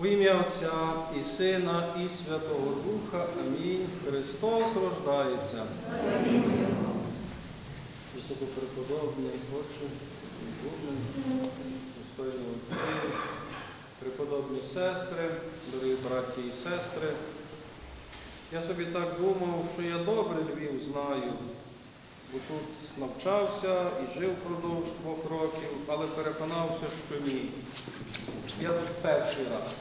В ім'я Отця і Сина, і Святого Духа. Амінь. Христос рождається. Високопреподобний Отче, Богом, достойні отці, преподобні сестри, дорогі браті і сестри. Я собі так думав, що я добре Львів знаю, бо тут навчався і жив впродовж двох років, але переконався, що ні. Я тут перший раз.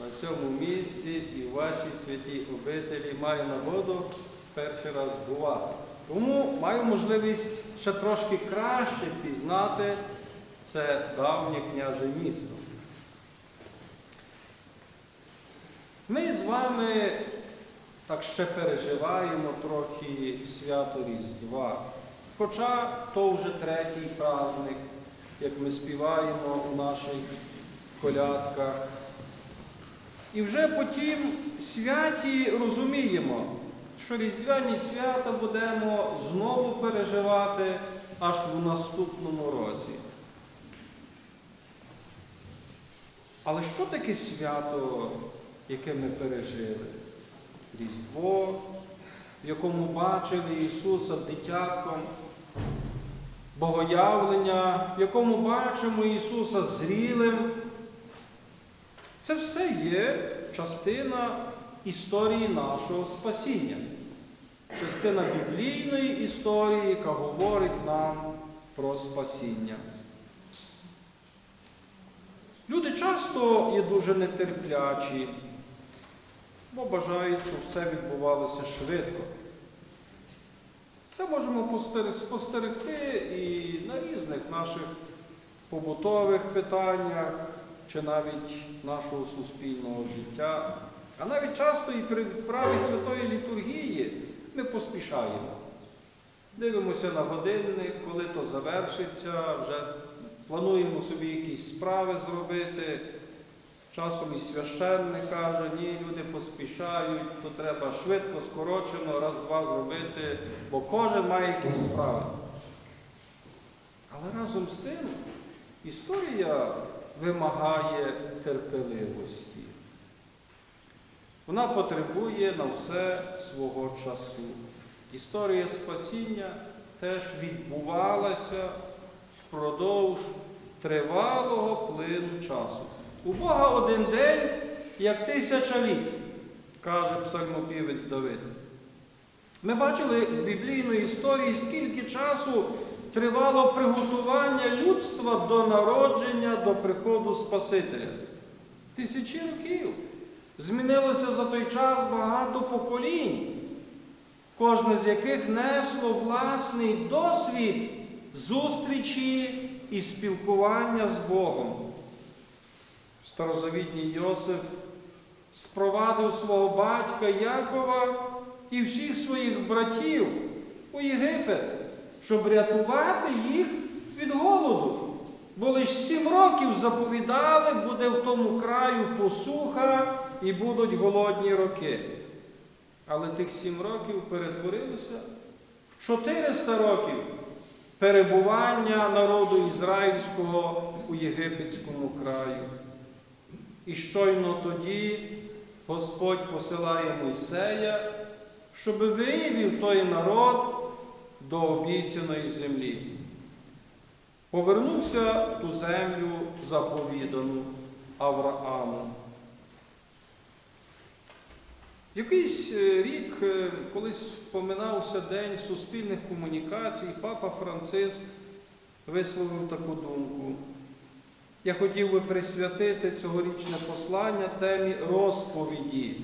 На цьому місці і в вашій святій обителі маю нагоду перший раз бувати. Тому маю можливість ще трошки краще пізнати це давнє княже місто. Ми з вами так ще переживаємо трохи свято Різдва. Хоча то вже третій праздник, як ми співаємо у наших колядках. І вже по тім святі розуміємо, що різдвяні свята будемо знову переживати аж у наступному році. Але що таке свято, яке ми пережили? Різдво, в якому бачили Ісуса дитятком, Богоявлення, в якому бачимо Ісуса зрілим. Це все є частина історії нашого спасіння, частина біблійної історії, яка говорить нам про спасіння. Люди часто є дуже нетерплячі, бо бажають, щоб все відбувалося швидко. Це можемо спостерегти і на різних наших побутових питаннях чи навіть нашого суспільного життя. А навіть часто і при праві святої літургії ми поспішаємо. Дивимося на годинник, коли то завершиться, вже плануємо собі якісь справи зробити. Часом і священник каже, ні, люди поспішають, то треба швидко, скорочено, раз-два зробити, бо кожен має якісь справи. Але разом з тим історія вимагає терпеливості. Вона потребує на все свого часу. Історія спасіння теж відбувалася впродовж тривалого плину часу. У Бога один день, як тисяча літ, каже псальмопівець Давид. Ми бачили з біблійної історії, скільки часу тривало приготування людства до народження, до приходу Спасителя. Тисячі років. Змінилося за той час багато поколінь, кожне з яких несло власний досвід зустрічі і спілкування з Богом. Старозавітній Йосиф спровадив свого батька Якова і всіх своїх братів у Єгипет, щоб рятувати їх від голоду. Бо лише сім років заповідали, буде в тому краю посуха і будуть голодні роки. Але тих сім років перетворилося в 400 років перебування народу ізраїльського у єгипетському краю. І щойно тоді Господь посилає Мойсея, щоб виявив той народ до обіцяної землі. Повернувся в ту землю заповідану Аврааму. Якийсь рік, колись поминався День суспільних комунікацій, папа Франциск висловив таку думку. Я хотів би присвятити цьогорічне послання темі розповіді.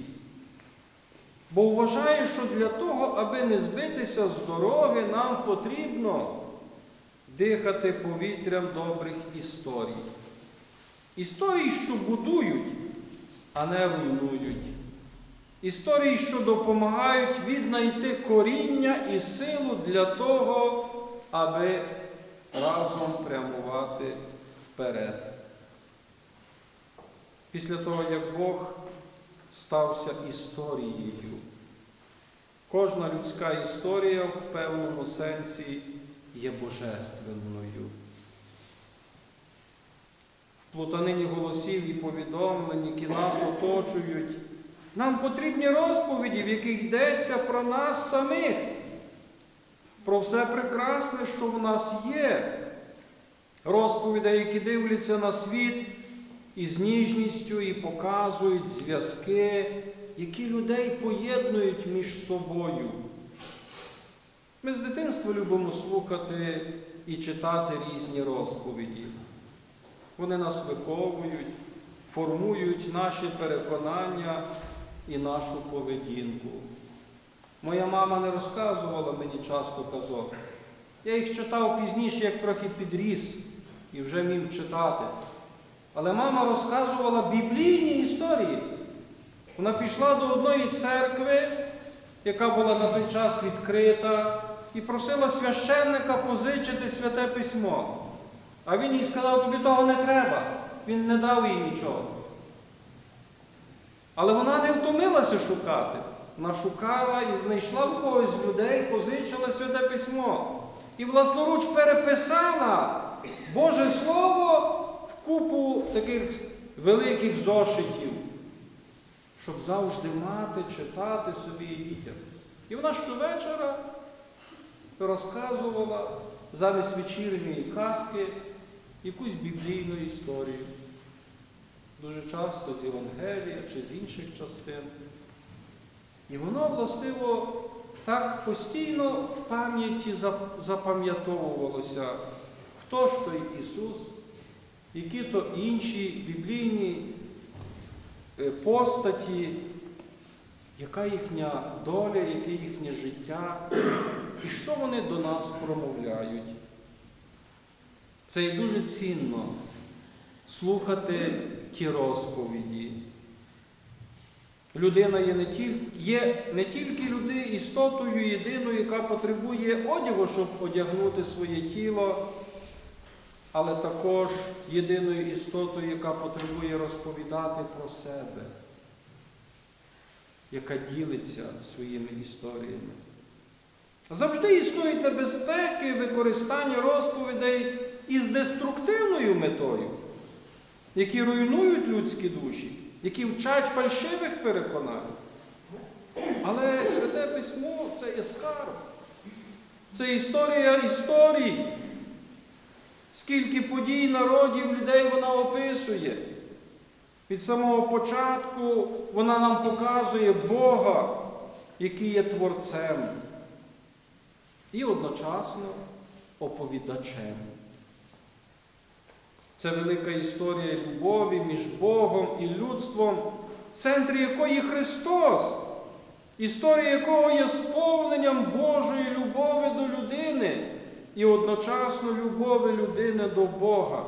Бо вважаю, що для того, аби не збитися з дороги, нам потрібно дихати повітрям добрих історій. Історій, що будують, а не руйнують. Історії, що допомагають віднайти коріння і силу для того, аби разом прямувати вперед. Після того, як Бог стався історією. Кожна людська історія в певному сенсі є божественною. плутанині голосів і повідомлень, які нас оточують. Нам потрібні розповіді, в яких йдеться про нас самих, про все прекрасне, що в нас є. Розповіді, які дивляться на світ із ніжністю і показують зв'язки, які людей поєднують між собою. Ми з дитинства любимо слухати і читати різні розповіді. Вони нас виховують, формують наші переконання і нашу поведінку. Моя мама не розказувала мені часто казок. Я їх читав пізніше, як трохи підріс і вже міг читати. Але мама розказувала біблійні історії. Вона пішла до одної церкви, яка була на той час відкрита, і просила священника позичити святе письмо. А він їй сказав, тобі того не треба. Він не дав їй нічого. Але вона не втомилася шукати. Вона шукала і знайшла в когось людей, позичила святе письмо. І власноруч переписала Боже Слово купу таких великих зошитів, щоб завжди мати, читати собі і дітям. І вона щовечора розказувала замість вечірньої казки якусь біблійну історію. Дуже часто з Євангелія чи з інших частин. І воно, властиво, так постійно в пам'яті зап- запам'ятовувалося, хто ж той Ісус, які то інші біблійні е, постаті, яка їхня доля, яке їхнє життя, і що вони до нас промовляють. Це і дуже цінно слухати ті розповіді. Людина є не тільки, є не тільки люди, істотою єдиною, яка потребує одягу, щоб одягнути своє тіло, але також єдиною істотою, яка потребує розповідати про себе, яка ділиться своїми історіями. Завжди існують небезпеки використання розповідей із деструктивною метою, які руйнують людські душі, які вчать фальшивих переконань. Але Святе Письмо це є скарб. Це історія історій. Скільки подій народів, людей вона описує. Від самого початку вона нам показує Бога, який є творцем, і одночасно оповідачем. Це велика історія любові між Богом і людством, в центрі якої Христос, історія якого є сповненням Божої любові до людини і одночасно любові людини до Бога.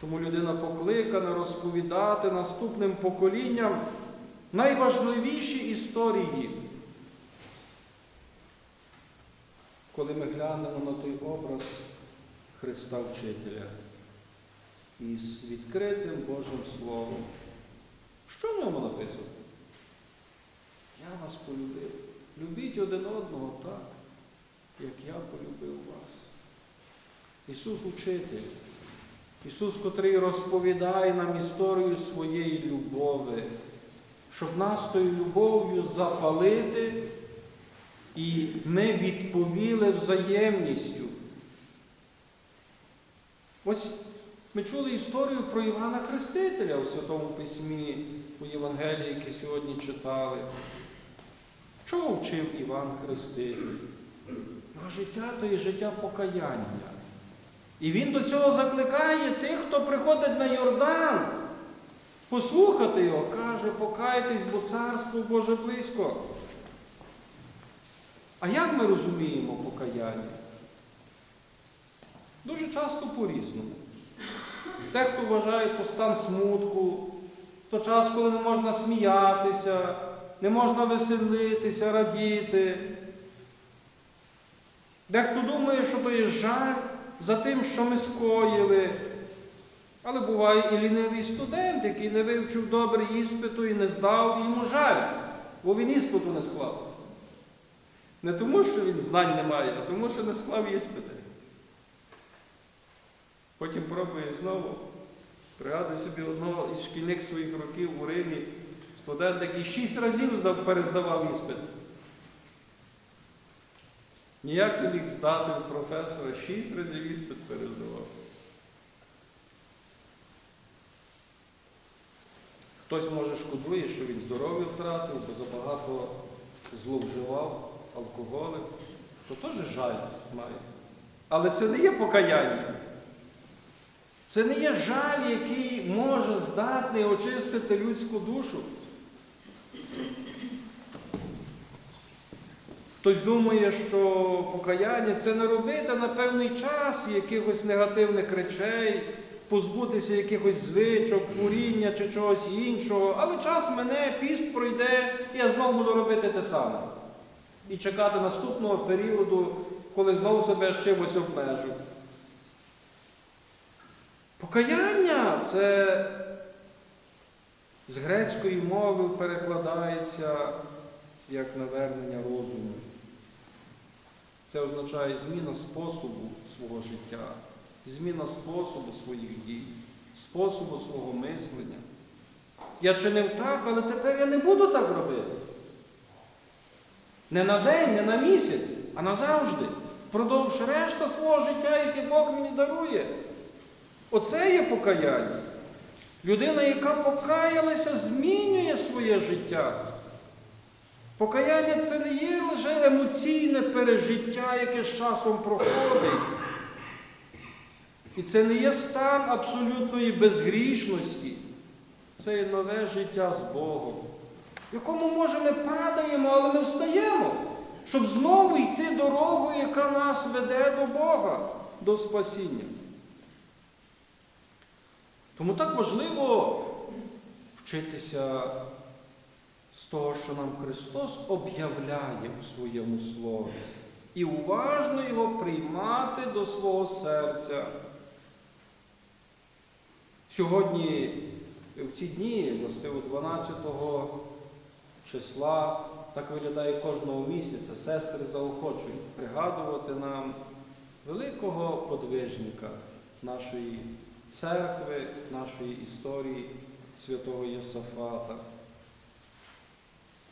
Тому людина покликана розповідати наступним поколінням найважливіші історії. Коли ми глянемо на той образ Христа Вчителя із відкритим Божим Словом, що в ньому написано? Я вас полюбив. Любіть один одного так, як я полюбив вас. Ісус Учитель. Ісус, котрий розповідає нам історію своєї любові, щоб нас тою любов'ю запалити, і ми відповіли взаємністю. Ось ми чули історію про Івана Хрестителя у Святому Письмі, у Євангелії, яке сьогодні читали. Чого вчив Іван Хреститель? Його життя то є життя покаяння. І він до цього закликає тих, хто приходить на Йордан, послухати його, каже, покайтесь, бо царство Боже близько. А як ми розуміємо покаяння? Дуже часто по-різному. Дехто вважає то стан смутку, то час, коли не можна сміятися, не можна веселитися, радіти. Дехто думає, що то є жаль за тим, що ми скоїли. Але буває і лінивий студент, який не вивчив добре іспиту і не здав, і йому жаль, бо він іспиту не склав. Не тому, що він знань не має, а тому, що не склав іспити. Потім пробує знову. Пригадую собі одного із шкільних своїх років у Римі, студент, який шість разів здав, перездавав іспит. Ніяк не міг здати у професора, шість разів іспит перездавав. Хтось може шкодує, що він здоров'я втратив, бо забагато зловживав алкоголем, то теж жаль має. Але це не є покаяння. Це не є жаль, який може здатний очистити людську душу. Хтось думає, що покаяння це не робити на певний час якихось негативних речей, позбутися якихось звичок, куріння чи чогось іншого, але час мене, піст пройде, і я знову буду робити те саме. І чекати наступного періоду, коли знову себе чимось обмежу. Покаяння це з грецької мови перекладається як навернення розуму. Це означає зміна способу свого життя, зміна способу своїх дій, способу свого мислення. Я чинив так, але тепер я не буду так робити. Не на день, не на місяць, а назавжди. Впродовж решта свого життя, яке Бог мені дарує. Оце є покаяння. Людина, яка покаялася, змінює своє життя. Покаяння це не є лише емоційне пережиття, яке з часом проходить. І це не є стан абсолютної безгрішності. Це є нове життя з Богом, в якому, може, ми падаємо, але ми встаємо, щоб знову йти дорогою, яка нас веде до Бога, до спасіння. Тому так важливо вчитися того, що нам Христос об'являє у своєму слові, і уважно його приймати до свого серця. Сьогодні, в ці дні, властиво 12 числа, так виглядає кожного місяця, сестри заохочують пригадувати нам великого подвижника нашої церкви, нашої історії святого Йосафата,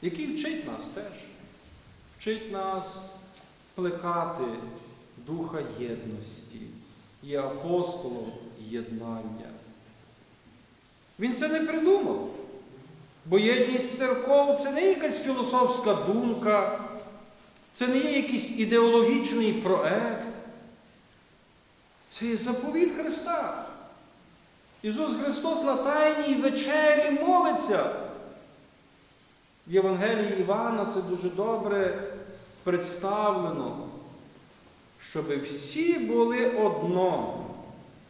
який вчить нас теж, вчить нас плекати духа єдності, є апостолом єднання. Він це не придумав, бо єдність церков це не якась філософська думка, це не є якийсь ідеологічний проект. Це є заповіт Христа. Ісус Христос на Тайній вечері молиться. В Євангелії Івана це дуже добре представлено, щоб всі були одно.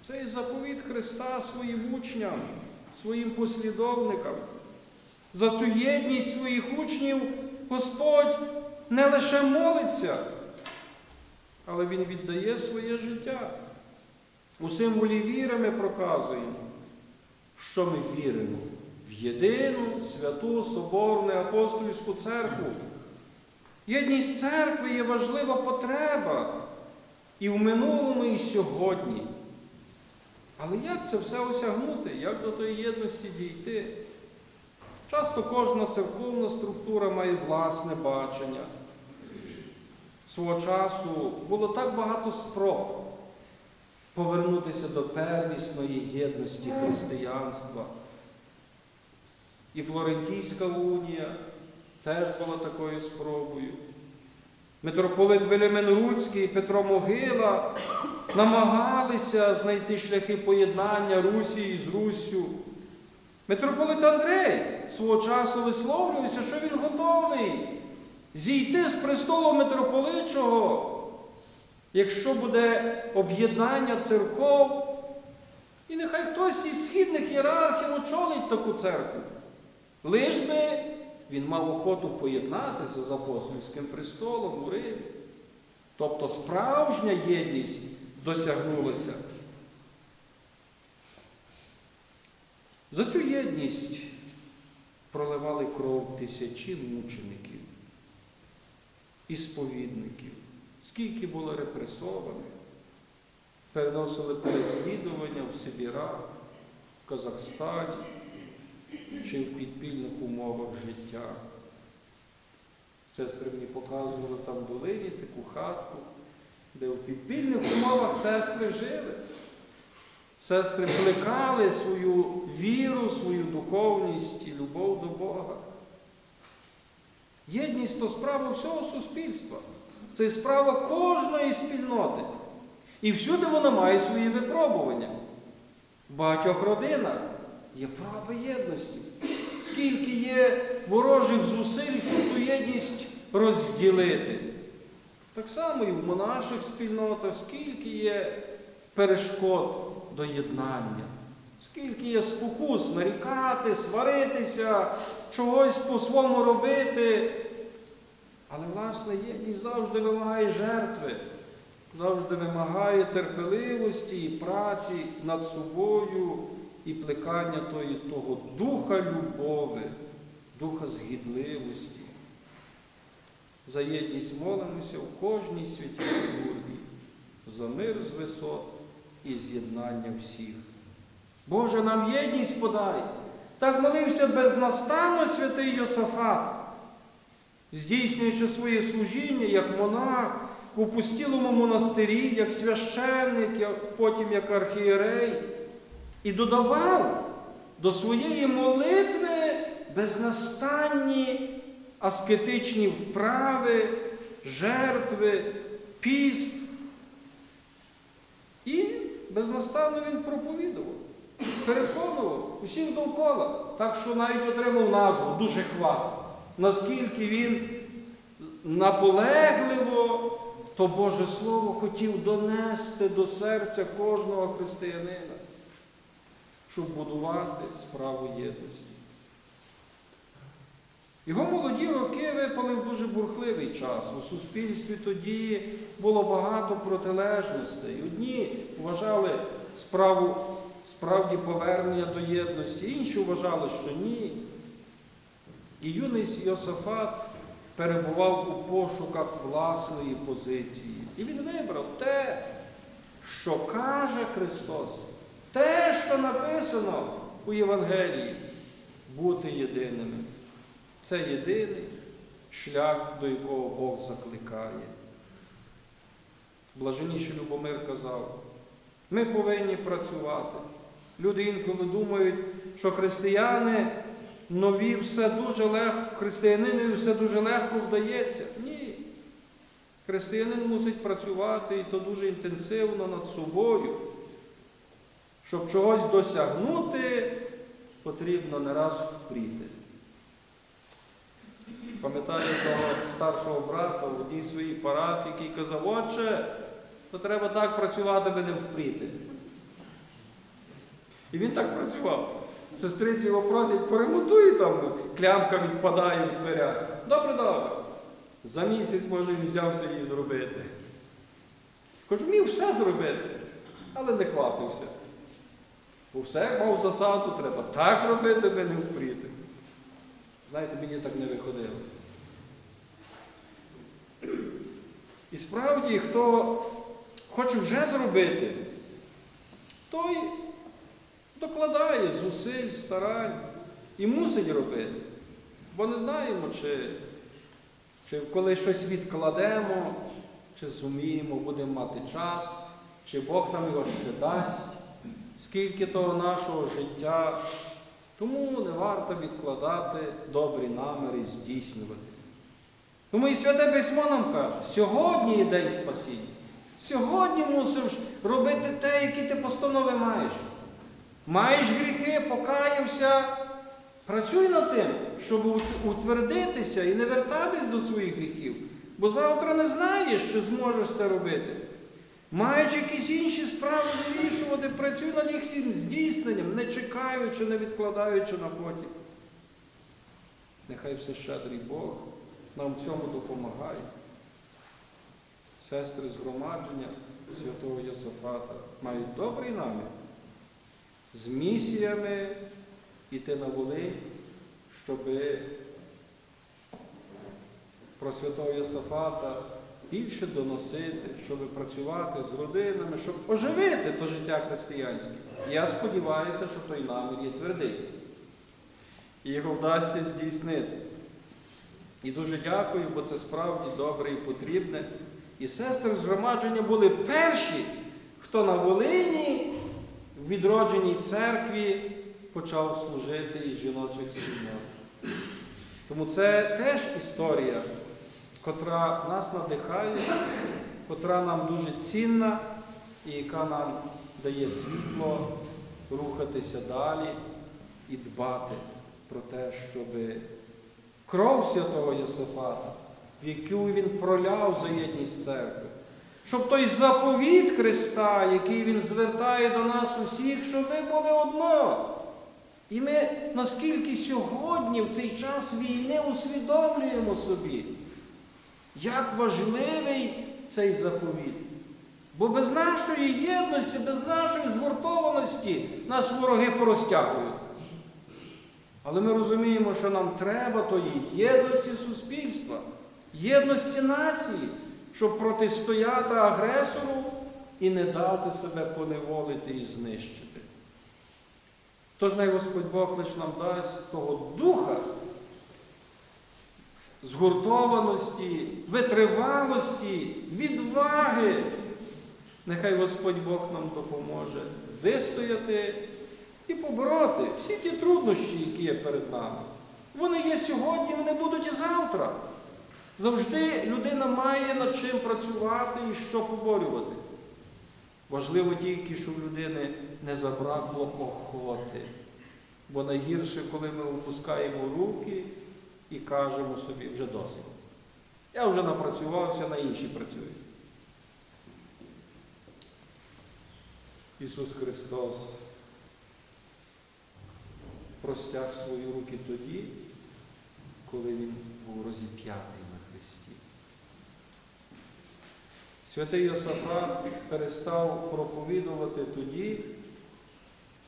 Це і заповіт Христа своїм учням, своїм послідовникам. За цю єдність своїх учнів Господь не лише молиться, але Він віддає своє життя. У символі віри ми проказуємо, в що ми віримо в єдину, святу, соборну, апостольську церкву. Єдність церкви є важлива потреба і в минулому, і сьогодні. Але як це все осягнути? Як до тої єдності дійти? Часто кожна церковна структура має власне бачення. Свого часу було так багато спроб повернутися до первісної єдності християнства. І Флорентійська унія теж була такою спробою. Митрополит Велимен Руцький і Петро Могила намагалися знайти шляхи поєднання Русі з Руссю. Митрополит Андрей свого часу висловлювався, що він готовий зійти з престолу митрополичого, якщо буде об'єднання церков, і нехай хтось із східних ієрархів очолить таку церкву. Лиш би він мав охоту поєднатися з апостольським престолом у Римі. Тобто справжня єдність досягнулася. За цю єдність проливали кров тисячі мучеників і сповідників, скільки було репресованих. переносили переслідування в Сибірах, в Казахстані чи в підпільних умовах життя. Сестри мені показували там в долині таку хатку, де в підпільних умовах сестри жили. Сестри плекали свою віру, свою духовність і любов до Бога. Єдність то справа всього суспільства. Це справа кожної спільноти. І всюди вона має свої випробування. В багатьох родинах є проба єдності. Скільки є ворожих зусиль, щоб ту єдність розділити. Так само і в монаших спільнотах, скільки є перешкод до єднання, скільки є спокус нарікати, сваритися, чогось по-своєму робити. Але, власне, єдність завжди вимагає жертви, завжди вимагає терпеливості і праці над собою і плекання тої, того духа любови, духа згідливості. За єдність молимося в кожній святій службі, за мир з висот і з'єднання всіх. Боже, нам єдність подай. Так молився безнастанно святий Йосафат, здійснюючи своє служіння як монах в опустілому монастирі, як священник, потім як архієрей, і додавав до своєї молитви безнастанні аскетичні вправи, жертви, піст. І безнастанно він проповідував, переконував усіх довкола, так що навіть отримав назву дуже хват. Наскільки він наполегливо то Боже Слово хотів донести до серця кожного християнина, щоб будувати справу єдності. Його молоді роки випали в дуже бурхливий час. У суспільстві тоді було багато протилежностей. Одні вважали справу справді повернення до єдності, інші вважали, що ні. І юний Йосафат перебував у пошуках власної позиції. І він вибрав те, що каже Христос, те, що написано у Євангелії, бути єдиними. Це єдиний шлях, до якого Бог закликає. Блаженніший Любомир казав, ми повинні працювати. Люди інколи думають, що християни нові все дуже легко, християнинові все дуже легко вдається. Ні. Християнин мусить працювати і то дуже інтенсивно над собою. Щоб чогось досягнути, потрібно не раз впріти. Пам'ятаю того старшого брата в одній своїй парафії, який казав, отче, то треба так працювати, аби не впріти. І він так працював. Сестриці його просять, поремонтуй там, клямка відпадає в дверях. Добре, добре. За місяць, може, він взявся її зробити. Хоч вмів все зробити, але не квапився. Бо все як засаду, треба так робити, аби не впріти. Знаєте, мені так не виходило. І справді, хто хоче вже зробити, той докладає зусиль, старань і мусить робити. Бо не знаємо, чи, чи коли щось відкладемо, чи зуміємо, будемо мати час, чи Бог нам його ще дасть, скільки того нашого життя. Тому не варто відкладати добрі наміри здійснювати. Тому і Святе Письмо нам каже, сьогодні є день спасіння. Сьогодні мусиш робити те, які ти постанови маєш. Маєш гріхи, покаявся. Працюй над тим, щоб утвердитися і не вертатись до своїх гріхів. Бо завтра не знаєш, що зможеш це робити. Маєш якісь інші справи вирішувати, працюй над їхнім здійсненням, не чекаючи, не відкладаючи на потім. Нехай все щедрий Бог нам в цьому допомагає. Сестри згромадження святого Йосафата мають добрий намір з місіями йти на Волинь, щоб про святого Йосафата більше доносити, щоб працювати з родинами, щоб оживити то життя християнське. Я сподіваюся, що той намір є твердий. І його вдасться здійснити. І дуже дякую, бо це справді добре і потрібне. І сестри згромадження були перші, хто на Волині в відродженій церкві почав служити із жіночих спільнот. Тому це теж історія, котра нас надихає, котра нам дуже цінна і яка нам дає світло рухатися далі і дбати про те, щоб кров святого Йосифата, в яку він проляв за єдність церкви, щоб той заповіт Христа, який Він звертає до нас усіх, щоб ви були одно. І ми наскільки сьогодні, в цей час війни, усвідомлюємо собі, як важливий цей заповіт. Бо без нашої єдності, без нашої згуртованості нас вороги порозтягують. Але ми розуміємо, що нам треба тої єдності суспільства, єдності нації, щоб протистояти агресору і не дати себе поневолити і знищити. Тож най Господь Бог лиш нам дасть того духа, згуртованості, витривалості, відваги. Нехай Господь Бог нам допоможе вистояти і побороти всі ті труднощі, які є перед нами. Вони є сьогодні, вони будуть і завтра. Завжди людина має над чим працювати і що поборювати. Важливо тільки, щоб в людини не забракло охоти. Бо найгірше, коли ми опускаємо руки і кажемо собі вже досить. Я вже напрацювався, на інші працюю. Ісус Христос простяг свої руки тоді, коли Він був розіп'ятий на Христі. Святий Йосафат перестав проповідувати тоді,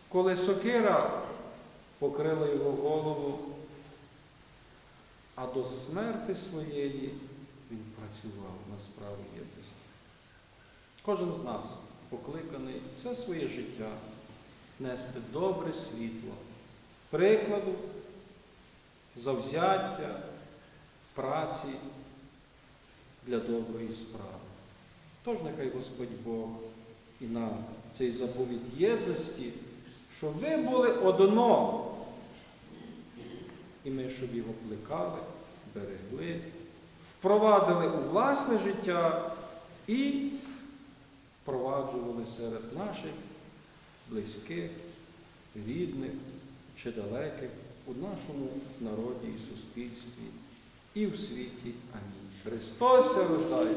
коли сокира покрила його голову, а до смерти своєї він працював на справі єдності. Кожен з нас покликаний все своє життя нести добре світло, прикладу, завзяття, праці для доброї справи. Тож нехай Господь Бог і нам цей заповідь єдності, щоб ви були одно, і ми, щоб його плекали, берегли, впровадили у власне життя і впроваджували серед наших близьких, рідних чи далеких у нашому народі і суспільстві, і в світі. Амінь. Христос ся рождає!